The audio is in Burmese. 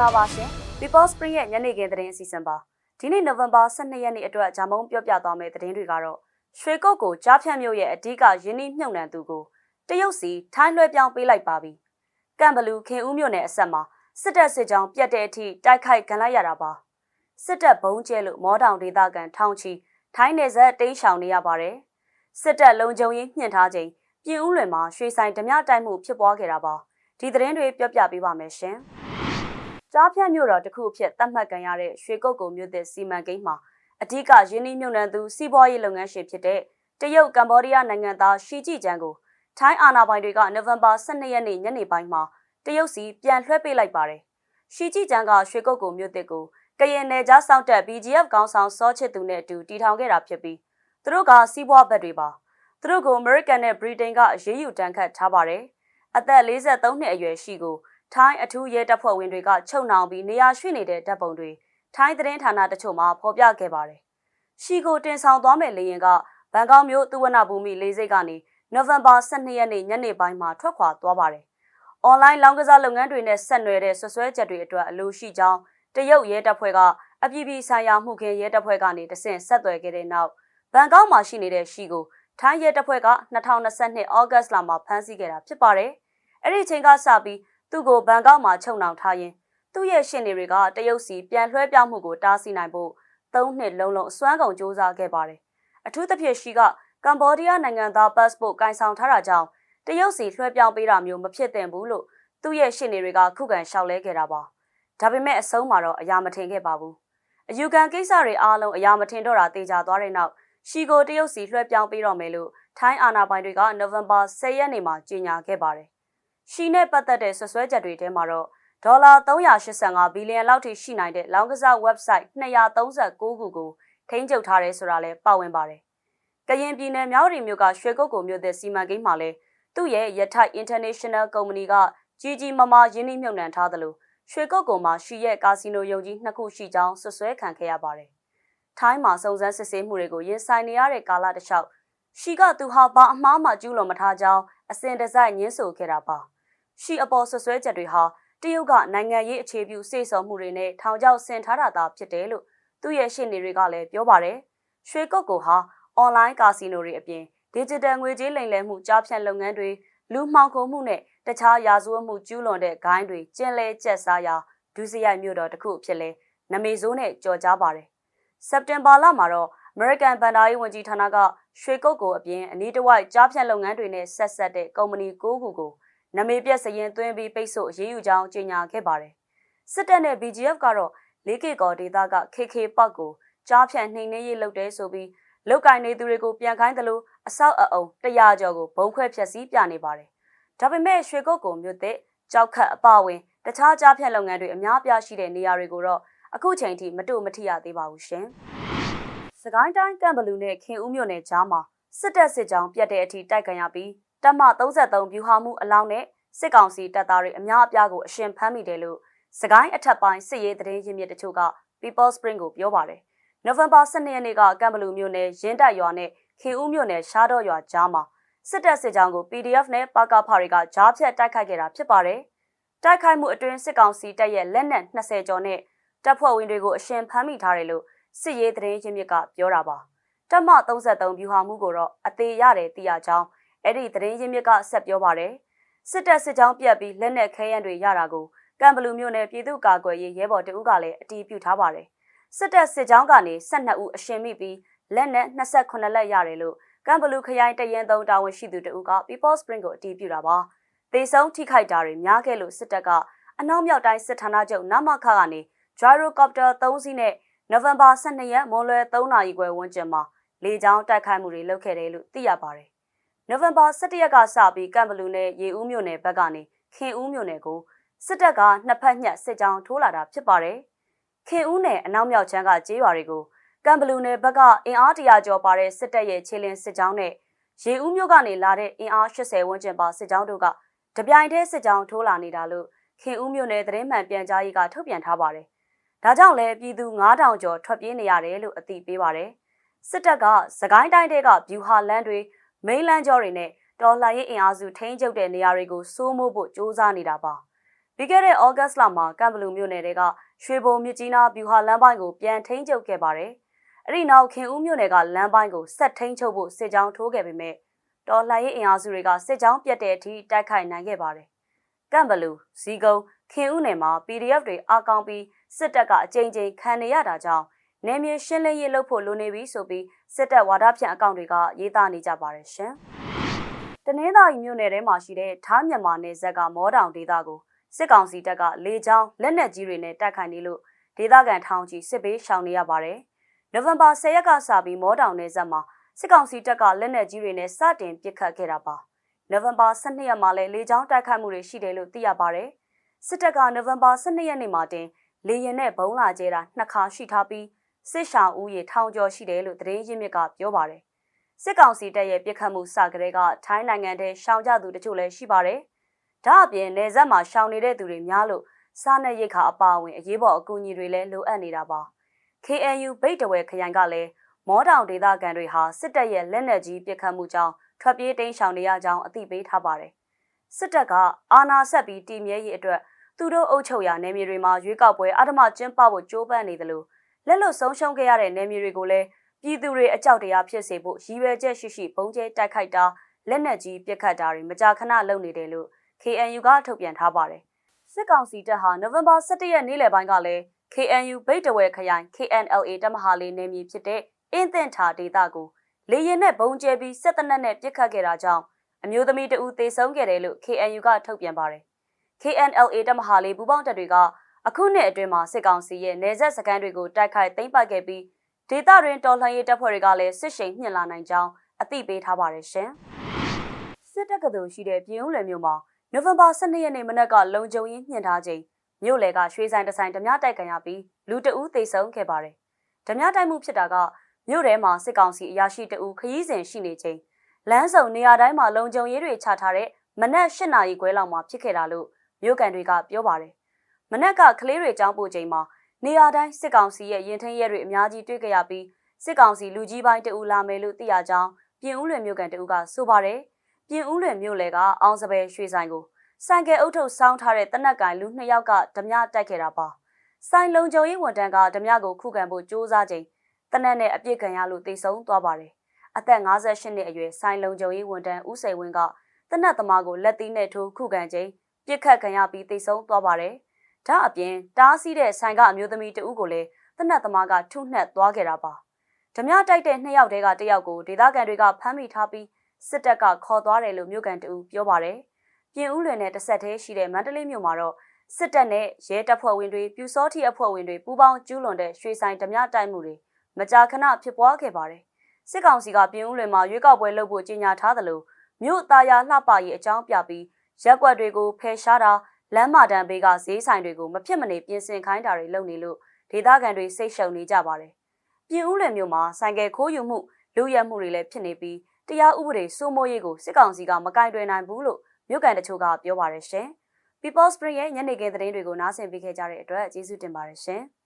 ္ဂလာပါရှင် People Spring ရဲ့ညနေခင်းသတင်းအစီအစဉ်ပါဒီနေ့နိုဝင်ဘာ12ရက်နေ့အတွက်ဂျာမုံပြောပြသွားမယ့်သတင်းတွေကတော့ရွှေကုတ်ကိုကြားဖြတ်မြို့ရဲ့အဓိကရင်းနှီးမြှုပ်နှံသူကိုတရုတ်စီထိုင်းလွှဲပြောင်းပေးလိုက်ပါပြီကံဘလူခင်ဦးမြို့နယ်အဆက်မှာစစ်တပ်စစ်ကြောင်းပြတ်တဲ့အထိတိုက်ခိုက်ခံလိုက်ရတာပါစစ်တပ်ဘုံကျဲလို့မောတောင်ဒေသခံထောင်ချီထိုင်းနယ်စပ်တိမ်းရှောင်နေရပါတယ်စစ်တပ်လုံခြုံရေးညှင့်ထားချိန်ပြင်ဦးလွင်မှာရွှေဆိုင်ဓမြတိုက်မှုဖြစ်ပွားခဲ့တာပါဒီသတင်းတွေပြောပြပေးပါမယ်ရှင် ကြားဖြတ်မြို့တော်တစ်ခုအဖြစ်သတ်မှတ်ခံရတဲ့ရွှေကုတ်ကုံမြို့သစ်စီမံကိန်းမှာအဓိကရင်းနှီးမြှုပ်နှံသူစီးပွားရေးလုပ်ငန်းရှင်ဖြစ်တဲ့တရုတ်ကမ္ဘောဒီးယားနိုင်ငံသားရှီကြည်ကျန်းကိုထိုင်းအာဏာပိုင်တွေကနိုဝင်ဘာ12ရက်နေ့ညနေပိုင်းမှာတရုတ်စီပြန်လွှဲပေးလိုက်ပါတယ်။ရှီကြည်ကျန်းကရွှေကုတ်ကုံမြို့သစ်ကိုကရင်နယ်ကြားစောင့်တက် BGF ကောင်းဆောင်စောချစ်သူနဲ့အတူတီထောင်ခဲ့တာဖြစ်ပြီးသူတို့ကစီးပွားဘက်တွေပါသူတို့ကို American နဲ့ Britain ကအရေးယူတန်းခတ်ထားပါတယ်။အသက်43နှစ်အရွယ်ရှိကို ထိုင်းအထူးရဲတပ်ဖွဲ့ဝင်တွေကချုပ်နှောင်ပြီးနေရာရွှေ့နေတဲ့တပ်ပုံတွေထိုင်းသတင်းဌာနတချို့မှဖော်ပြခဲ့ပါတယ်။ရှီကိုတင်ဆောင်သွားမဲ့လေရင်ကဘန်ကောက်မြို့သူဝနဘူမိလေးစိတ်ကနေနိုဝင်ဘာ12ရက်နေ့ညနေပိုင်းမှာထွက်ခွာသွားပါတယ်။ online လောင်းကစားလုပ်ငန်းတွေနဲ့ဆက်နွယ်တဲ့ဆွဆွဲချက်တွေအတွက်အလို့ရှိကြောင်းတရုတ်ရဲတပ်ဖွဲ့ကအပြည်ပြည်ဆိုင်ရာမှုခင်ရဲတပ်ဖွဲ့ကနေတဆင့်ဆက်သွယ်ခဲ့တဲ့နောက်ဘန်ကောက်မှာရှိနေတဲ့ရှီကိုထိုင်းရဲတပ်ဖွဲ့က2022ဩဂတ်စ်လမှာဖမ်းဆီးခဲ့တာဖြစ်ပါတယ်။အဲ့ဒီချိန်ကစပြီး သူ့ကိုဘန်ကောက်မှာချုပ်နှောင်ထားရင်သူ့ရဲ့ရှင်တွေကတရုတ်စီပြန်လွှဲပြောင်းမှုကိုတားဆီးနိုင်ဖို့သုံးနှစ်လုံးလုံးအစွမ်းကုန်စ조사ခဲ့ပါတယ်။အထူးသဖြင့်ရှီကကမ္ဘောဒီးယားနိုင်ငံသား passport ကင်ဆောင်ထားတာကြောင့်တရုတ်စီလွှဲပြောင်းပေးတာမျိုးမဖြစ်သင့်ဘူးလို့သူ့ရဲ့ရှင်တွေကခုခံလျှောက်လဲခဲ့တာပါ။ဒါပေမဲ့အဆုံးမှာတော့အရာမထင်ခဲ့ပါဘူး။အယူခံကိစ္စတွေအားလုံးအရာမထင်တော့တာတေချာသွားတဲ့နောက်ရှီကိုတရုတ်စီလွှဲပြောင်းပေးတော့မယ်လို့ထိုင်းအာဏာပိုင်တွေကနိုဝင်ဘာ10ရက်နေ့မှာကြေညာခဲ့ပါတယ်။ ရှီနဲ့ပတ်သက်တဲ့ဆွဆွဲချက်တွေထဲမှာတော့ဒေါ်လာ385ဘီလီယံလောက်ထိရှိနိုင်တဲ့လောင်းကစား website 239ခုကိုထိန်းချုပ်ထားတယ်ဆိုတာလည်းပါဝင်ပါတယ်။ကရင်ပြည်နယ်မြောက်ရီမြို့ကရွှေကုတ်ကုံမြို့တဲ့စီမံကိန်းမှာလည်းသူ့ရဲ့ရထိုက် International Company ကကြီးကြီးမားမားရင်းနှီးမြှုပ်နှံထားသလိုရွှေကုတ်ကုံမှာရှီရဲ့ကာစီနိုယုံကြီးနှစ်ခုရှိကြောင်းဆွဆွဲခံခဲ့ရပါတယ်။ထိုင်းမှာစုံစမ်းစစ်ဆေးမှုတွေကိုရင်ဆိုင်နေရတဲ့ကာလတစ်လျှောက်ရှီကသူဟာဘာအမှားမှကျူးလွန်မထားကြောင်းအစဉ်တစိုက်ညှင်းဆိုခဲ့တာပါ။ ရှီအပေါ်ဆွဆွဲချက်တွေဟာတရုတ်ကနိုင်ငံရေးအခြေပြုစေဆော်မှုတွေနဲ့ထောင်ချောက်ဆင်ထားတာသာဖြစ်တယ်လို့သူ့ရဲ့ရှင်းနေတွေကလည်းပြောပါတယ်။ရွှေကုတ်ကိုဟာအွန်လိုင်းကာစီနိုတွေအပြင် digital ငွေကြေးလိမ်လည်မှုကြားဖြတ်လုပ်ငန်းတွေလူမှောင်ခိုမှုနဲ့တခြားရာဇဝတ်မှုကျူးလွန်တဲ့ဂိုင်းတွေကျင်းလဲကျက်စားရာဒုစရိုက်မြို့တော်တစ်ခုဖြစ်လဲနမေဇိုးနဲ့ကြော်ကြားပါတယ်။စက်တင်ဘာလမှာတော့ American ဘန်ဒါရေးဝန်ကြီးဌာနကရွှေကုတ်ကိုအပြင်အနီးတစ်ဝိုက်ကြားဖြတ်လုပ်ငန်းတွေနဲ့ဆက်ဆက်တဲ့ကုမ္ပဏီ၉ခုကို နမေပြက်စရင်သွင်းပြီးပိတ်ဆို့အရေးယူကြောင်းကြေညာခဲ့ပါတယ်။စစ်တပ်နဲ့ BGF ကတော့လေးကေကော်ဒေသက KK ပောက်ကိုကြားဖြတ်နှိမ်နှင်းရေးလုပ်တဲ့ဆိုပြီးလောက်ကင်နေသူတွေကိုပြန်ခိုင်းတယ်လို့အဆောက်အအုံ100ကျော်ကိုဘုံခွဲဖျက်ဆီးပြနေပါတယ်။ဒါပေမဲ့ရွှေကုတ်ကိုမြို့သစ်ကြောက်ခတ်အပဝင်တခြားကြားဖြတ်လုပ်ငန်းတွေအများပြားရှိတဲ့နေရာတွေကိုတော့အခုချိန်ထိမတို့မထိရသေးပါဘူးရှင်။စကိုင်းတိုင်းကံဘလူနဲ့ခင်ဦးမြို့နယ်ကြားမှာစစ်တပ်စစ်ကြောင်းပြတ်တဲ့အထိတိုက်ခံရပြီး တပ်မ33ဗျူဟာမှုအလောင်းနဲ့စစ်ကောင်စီတပ်သားတွေအများအပြားကိုအရှင်ဖမ်းမိတယ်လို့စကိုင်းအထက်ပိုင်းစစ်ရေးသတင်းရင်းမြစ်တချို့က People Spring ကိုပြောပါတယ်။နိုဝင်ဘာ12ရက်နေ့ကကံဘလူမြို့နယ်ရင်းတပ်ရွာနဲ့ခင်ဦးမြို့နယ်ရှားတော့ရွာကြားမှာစစ်တပ်စစ်ကြောင်းကို PDF နဲ့ပါကဖာတွေကကြားဖြတ်တိုက်ခိုက်ခဲ့တာဖြစ်ပါတယ်။တိုက်ခိုက်မှုအတွင်းစစ်ကောင်စီတပ်ရဲ့လက်နက်20ကျော်နဲ့တပ်ဖွဲ့ဝင်တွေကိုအရှင်ဖမ်းမိထားတယ်လို့စစ်ရေးသတင်းရင်းမြစ်ကပြောတာပါ။တပ်မ33ဗျူဟာမှုကိုတော့အသေးရတယ်သိရကြောင်း အဲ့ဒီသတင်းရင်းမြစ်ကဆက်ပြောပါတယ်စစ်တပ်စစ်ကြောင်းပြတ်ပြီးလက်နက်ခဲယမ်းတွေရတာကိုကံဘလူမျိုးနယ်ပြည်သူ့ကာကွယ်ရေးရဲဘော်တအုပ်ကလည်းအတီးပြုထားပါတယ်စစ်တပ်စစ်ကြောင်းကနေ12ဦးအရှင်မိပြီးလက်နက်28လက်ရတယ်လို့ကံဘလူခရိုင်တရင်သုံးတာဝန်ရှိသူတအုပ်က People Spring ကိုအတီးပြုတာပါသေဆုံးထိခိုက်တာတွေများခဲ့လို့စစ်တပ်ကအနောက်မြောက်တိုင်းစစ်ဌာနချုပ်နမခကနေ Gyrocopter 3စီးနဲ့နိုဝင်ဘာ12ရက်မွန်လွယ်3နာရီခွဲဝန်းကျင်မှာလေကြောင်းတိုက်ခိုက်မှုတွေလုပ်ခဲ့တယ်လို့သိရပါတယ် နိုဝင်ဘာ17ရက်ကစပြီးကံဘလူနဲ့ရေဦးမြို့နယ်ဘက်ကနေခင်ဦးမြို့နယ်ကိုစစ်တပ်ကနှစ်ဖက်ညှက်စစ်ကြောင်းထိုးလာတာဖြစ်ပါတယ်။ခင်ဦးနယ်အနောက်မြောက်ချမ်းကကျေးရွာတွေကိုကံဘလူနယ်ဘက်ကအင်အားတရာကျော်ပါတဲ့စစ်တပ်ရဲ့ခြေလင်းစစ်ကြောင်းနဲ့ရေဦးမြို့ကနေလာတဲ့အင်အား80ဝန်းကျင်ပါစစ်ကြောင်းတို့ကတပြိုင်တည်းစစ်ကြောင်းထိုးလာနေတာလို့ခင်ဦးမြို့နယ်သတင်းမှန်ပြန်ကြားရေးကထုတ်ပြန်ထားပါတယ်။ဒါကြောင့်လည်းပြည်သူ9000ကျော်ထွက်ပြေးနေရတယ်လို့အသိပေးပါတယ်။စစ်တပ်ကသကိုင်းတိုင်းတဲကဗျူဟာလန်းတွေ မိန်လန်းကျော်တွေနဲ့တော်လှန်ရေးအင်အားစုထိန်းချုပ်တဲ့နေရာတွေကိုစိုးမိုးဖို့စ조사နေတာပါပြီးခဲ့တဲ့ဩဂတ်လမှာကမ်ဘလူမြို့နယ်တွေကရွှေဘုံမြစ်ကြီးနားဗျူဟာလမ်းပိုင်းကိုပြန်ထိန်းချုပ်ခဲ့ပါတယ်။အဲ့ဒီနောက်ခင်ဦးမြို့နယ်ကလမ်းပိုင်းကိုဆက်ထိန်းချုပ်ဖို့စစ်ကြောင်းထိုးခဲ့ပေမဲ့တော်လှန်ရေးအင်အားစုတွေကစစ်ကြောင်းပြတ်တဲ့အထိတိုက်ခိုက်နိုင်ခဲ့ပါတယ်။ကမ်ဘလူဇီကုံခင်ဦးနယ်မှာ PDF တွေအကောင်းပြီးစစ်တပ်ကအကြိမ်ကြိမ်ခံနေရတာကြောင့် နေမြေရှင်းလင်းရေးလုပ်ဖို့လိုနေပြီဆိုပြီးစစ်တပ်ဝါဒဖြန့်အကောင့်တွေကရေးသားနေကြပါတယ်ရှင်။တနင်္သာရီမြို့နယ်ထဲမှာရှိတဲ့ထားမြန်မာနယ်ဇက်ကမောတောင်ဒေသကိုစစ်ကောင်စီတပ်ကလေကြောင်းလက်နက်ကြီးတွေနဲ့တိုက်ခိုက်နေလို့ဒေသခံထောင်ချီစစ်ဘေးရှောင်နေရပါတယ်။နိုဝင်ဘာ10ရက်ကစပြီးမောတောင်နယ်ဇက်မှာစစ်ကောင်စီတပ်ကလက်နက်ကြီးတွေနဲ့စတင်ပစ်ခတ်ခဲ့တာပါ။နိုဝင်ဘာ12ရက်မှာလည်းလေကြောင်းတိုက်ခိုက်မှုတွေရှိတယ်လို့သိရပါတယ်။စစ်တပ်ကနိုဝင်ဘာ12ရက်နေ့မှာတင်လေရင်နဲ့ဘုံလာကျဲတာနှစ်ခါရှိထားပြီး စစ်ရှောင်ဦးရေထောင်ကျော်ရှိတယ်လို့သတင်းရင်းမြစ်ကပြောပါတယ်။စစ်ကောင်စီတပ်ရဲ့ပြစ်ခတ်မှုစကတဲ့ကထိုင်းနိုင်ငံထဲရှောင်ကြသူတချို့လည်းရှိပါတယ်။ဒါအပြင်နေဆက်မှာရှောင်နေတဲ့သူတွေများလို့စားနပ်ရိက္ခာအပါအဝင်အရေးပေါ်အကူအညီတွေလည်းလိုအပ်နေတာပါ။ KNU ဗိတ်တဝဲခရိုင်ကလည်းမောတောင်ဒေသခံတွေဟာစစ်တပ်ရဲ့လက်နက်ကြီးပစ်ခတ်မှုကြောင့်ထွက်ပြေးတိမ်းရှောင်နေရကြောင်းအသိပေးထားပါတယ်။စစ်တပ်ကအာဏာဆက်ပြီးတည်မြဲရေးအတွက်သူတို့အုပ်ချုပ်ရာနယ်မြေတွေမှာရွေးကောက်ပွဲအဓမ္မကျင်းပဖို့ကြိုးပမ်းနေတယ်လို့ လက်လွတ်ဆုံးရှုံးခဲ့ရတဲ့နယ်မြေတွေကိုလည်းပြည်သူတွေအကြောက်တရားဖြစ်စေဖို့ရည်ရွယ်ချက်ရှိရှိပုံကျဲတိုက်ခိုက်တာလက်နက်ကြီးပစ်ခတ်တာတွေမကြာခဏလုပ်နေတယ်လို့ KNU ကထုတ်ပြန်ထားပါတယ်။စစ်ကောင်စီတပ်ဟာနိုဝင်ဘာ17ရက်နေ့လယ်ပိုင်းကလည်း KNU ဗိတ်တဝဲခရိုင် KNLA တပ်မဟာလေးနယ်မြေဖြစ်တဲ့အင်းသင့်ထာဒေသကိုလေရင်နဲ့ဘုံကျဲပြီးစစ်တပ်နဲ့ပစ်ခတ်ခဲ့တာကြောင့်အမျိုးသမီးတဦးသေဆုံးခဲ့တယ်လို့ KNU ကထုတ်ပြန်ပါတယ်။ KNLA တပ်မဟာလေးပူးပေါင်းတပ်တွေက အခုနှစ်အတွင်းမှာစစ်ကောင်စီရဲ့နေဆက်စကန်တွေကိုတိုက်ခိုက်သိမ်းပိုက်ခဲ့ပြီးဒေသတွင်တော်လှန်ရေးတပ်ဖွဲ့တွေကလည်းစစ်ရှိန်မြင့်လာနိုင်ကြောင်းအသိပေးထားပါတယ်ရှင်။စစ်တပ်ကတူရှိတဲ့ပြည်ဦးလွယ်မြို့မှာနိုဝင်ဘာ12ရက်နေ့မနက်ကလုံခြုံရေးညှင့်ထားချိန်မြို့လေကရွှေဆိုင်တဆိုင်ဓမြတိုက်ကန်ရပြီးလူတအူးသေဆုံးခဲ့ပါတယ်။ဓမြတိုက်မှုဖြစ်တာကမြို့ထဲမှာစစ်ကောင်စီအရာရှိတအူးခရီးစဉ်ရှိနေချိန်လမ်းစုံနေရာတိုင်းမှာလုံခြုံရေးတွေချထားတဲ့မနက်၈နာရီခွဲလောက်မှာဖြစ်ခဲ့တာလို့မြို့ကန်တွေကပြောပါတယ်။ မနက်ကကလေးတွေကြောင်းပို့ချိန်မှာနေရာတိုင်းစစ်ကောင်စီရဲ့ရင်ထင်းရဲတွေအများကြီးတွေ့ကြရပြီးစစ်ကောင်စီလူကြီးပိုင်းတအူးလာမယ်လို့သိရကြောင်းပြင်ဦးလွင်မြို့ကန်တအူးကဆိုပါတယ်။ပြင်ဦးလွင်မြို့လေကအောင်စပယ်ရွှေဆိုင်ကိုဆိုင်ကယ်အုပ်ထုပ်စောင်းထားတဲ့တနက်ကင်လူနှစ်ယောက်ကဓမြတိုက်ခဲ့တာပါ။ဆိုင်လုံခြုံရေးဝန်ထမ်းကဓမြကိုခုခံဖို့ကြိုးစားချိန်တနက်နဲ့အပြစ်ခံရလို့တိတ်ဆုံးသွားပါတယ်။အသက်58နှစ်အရွယ်ဆိုင်လုံခြုံရေးဝန်ထမ်းဦးစိန်ဝင်းကတနက်သမားကိုလက်သီးနဲ့ထိုးခုခံချိန်ပြစ်ခတ်ခံရပြီးတိတ်ဆုံးသွားပါတယ်။ ဒါအပြင်တားဆီးတဲ့ဆိုင်ကအမျိုးသမီးတဦးကိုလည်းတနက်သမားကထုနှက်သွားခဲ့တာပါ။ဓမြတိုက်တဲ့နှစ်ယောက်တည်းကတယောက်ကိုဒေသခံတွေကဖမ်းမိထားပြီးစစ်တပ်ကခေါ်သွားတယ်လို့မြို့ကန်တဦးပြောပါတယ်။ပြင်ဦးလွင်နဲ့တစ်ဆက်တည်းရှိတဲ့မန္တလေးမြို့မှာတော့စစ်တပ်နဲ့ရဲတပ်ဖွဲ့ဝင်တွေပြူစောတိအဖွဲ့ဝင်တွေပူးပေါင်းကျူးလွန်တဲ့ရွှေဆိုင်ဓမြတိုက်မှုတွေမကြာခဏဖြစ်ပွားခဲ့ပါတယ်။စစ်ကောင်စီကပြင်ဦးလွင်မှာရွေးကောက်ပွဲလုပ်ဖို့ကြေညာထားသလိုမြို့သားရလှပရေးအကြောင်းပြပြီးရက်ွက်တွေကိုဖယ်ရှားတာ လမ်းမတန်းဘေးကဈေးဆိုင်တွေကိုမဖြစ်မနေပြင်ဆင်ခိုင်းတာတွေလုပ်နေလို့ဒေသခံတွေစိတ်ရှုံနေကြပါတယ်။ပြင်ဦးလွင်မြို့မှာဆိုင်ကယ်ခိုးယူမှုလူရဲမှုတွေလည်းဖြစ်နေပြီးတရားဥပဒေစိုးမိုးရေးကိုစစ်ကောင်စီကမကင်တွယ်နိုင်ဘူးလို့မြို့ကန်တချို့ကပြောပါတယ်ရှင်။ People Spring ရဲ့ညနေခင်းသတင်းတွေကိုနားဆင်ပေးခဲ့ကြတဲ့အတွက်ကျေးဇူးတင်ပါတယ်ရှင်။